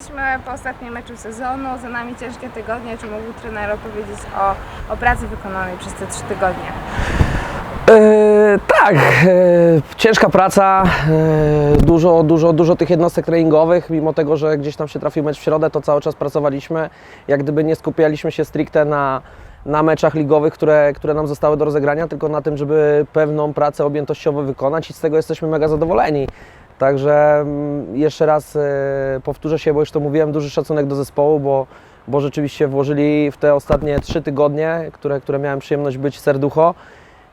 Jesteśmy po ostatnim meczu sezonu, za nami ciężkie tygodnie. Czy mógł trener opowiedzieć o, o pracy wykonanej przez te trzy tygodnie? E, tak, e, ciężka praca, e, dużo, dużo, dużo tych jednostek treningowych, mimo tego, że gdzieś tam się trafił mecz w środę, to cały czas pracowaliśmy, jak gdyby nie skupialiśmy się stricte na, na meczach ligowych, które, które nam zostały do rozegrania, tylko na tym, żeby pewną pracę objętościowo wykonać i z tego jesteśmy mega zadowoleni. Także mm, jeszcze raz e, powtórzę się, bo już to mówiłem, duży szacunek do zespołu, bo, bo rzeczywiście włożyli w te ostatnie trzy tygodnie, które, które miałem przyjemność być serducho,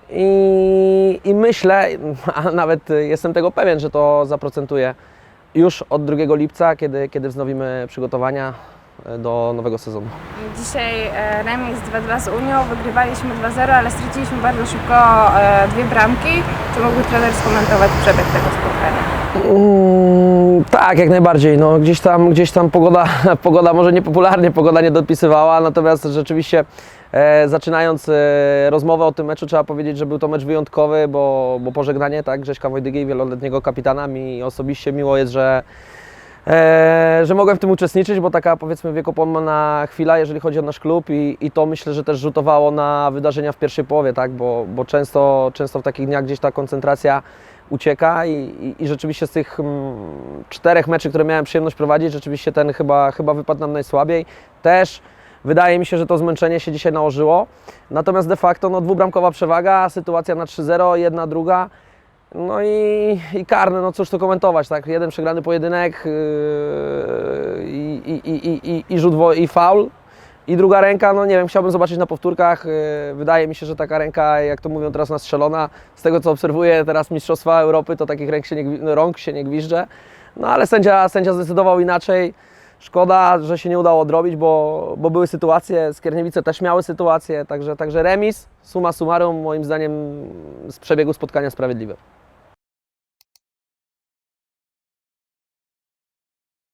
i, I myślę, a nawet jestem tego pewien, że to zaprocentuje już od 2 lipca, kiedy, kiedy wznowimy przygotowania do nowego sezonu. Dzisiaj e, remis 2-2 z Unią, wygrywaliśmy 2-0, ale straciliśmy bardzo szybko e, dwie bramki. Czy mógłby trener skomentować przebieg tego spotkania? Mm, tak, jak najbardziej. No, gdzieś tam, gdzieś tam pogoda, pogoda może niepopularnie, pogoda nie dopisywała, natomiast rzeczywiście e, zaczynając e, rozmowę o tym meczu trzeba powiedzieć, że był to mecz wyjątkowy, bo, bo pożegnanie tak, Grześka Wojdygi, wieloletniego kapitana, mi osobiście miło jest, że E, że mogłem w tym uczestniczyć, bo taka powiedzmy wiekopomna chwila, jeżeli chodzi o nasz klub i, i to myślę, że też rzutowało na wydarzenia w pierwszej połowie, tak? bo, bo często, często w takich dniach gdzieś ta koncentracja ucieka i, i, i rzeczywiście z tych mm, czterech meczy, które miałem przyjemność prowadzić, rzeczywiście ten chyba, chyba wypadł nam najsłabiej. Też wydaje mi się, że to zmęczenie się dzisiaj nałożyło, natomiast de facto no, dwubramkowa przewaga, sytuacja na 3-0, jedna, druga. No i, i karne, no cóż tu komentować, tak? Jeden przegrany pojedynek yy, i, i, i, i, rzut wo- i faul. I druga ręka, no nie wiem, chciałbym zobaczyć na powtórkach. Yy, Wydaje mi się, że taka ręka, jak to mówią teraz, nastrzelona. Z tego co obserwuję teraz Mistrzostwa Europy, to takich ręk się nie, rąk się nie gwizdże. No ale sędzia, sędzia zdecydował inaczej. Szkoda, że się nie udało odrobić, bo, bo były sytuacje, Skierniewice też miały sytuacje, także, także remis, suma summarum, moim zdaniem z przebiegu spotkania sprawiedliwe.